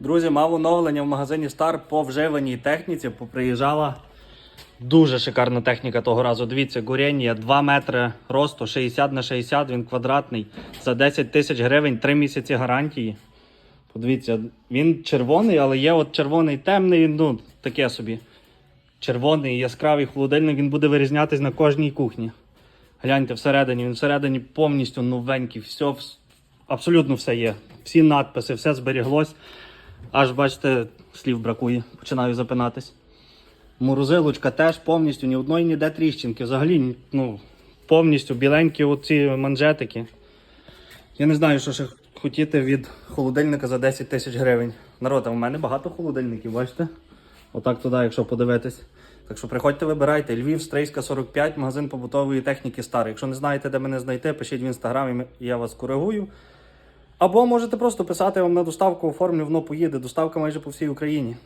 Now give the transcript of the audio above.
Друзі, мав оновлення в магазині Star по вживаній техніці. Поприїжджала дуже шикарна техніка того разу. Дивіться, горіння 2 метри росту, 60 на 60, він квадратний. За 10 тисяч гривень, 3 місяці гарантії. Подивіться, він червоний, але є от червоний темний, ну таке собі. Червоний яскравий холодильник, він буде вирізнятись на кожній кухні. Гляньте всередині, він всередині повністю новенький, все, абсолютно все є. Всі надписи, все зберіглось. Аж бачите, слів бракує, починаю запинатись. Морозилочка теж повністю ні одної ніде тріщинки. Взагалі, ну, повністю біленькі оці манжетики. Я не знаю, що ще хотіти від холодильника за 10 тисяч гривень. Народ, а в мене багато холодильників, бачите? Отак туди, якщо подивитись. Так що приходьте, вибирайте. Львів, Стрийська, 45, магазин побутової техніки старий. Якщо не знаєте, де мене знайти, пишіть в інстаграмі, я вас коригую. Або можете просто писати вам на доставку, оформлю, воно поїде. Доставка майже по всій Україні.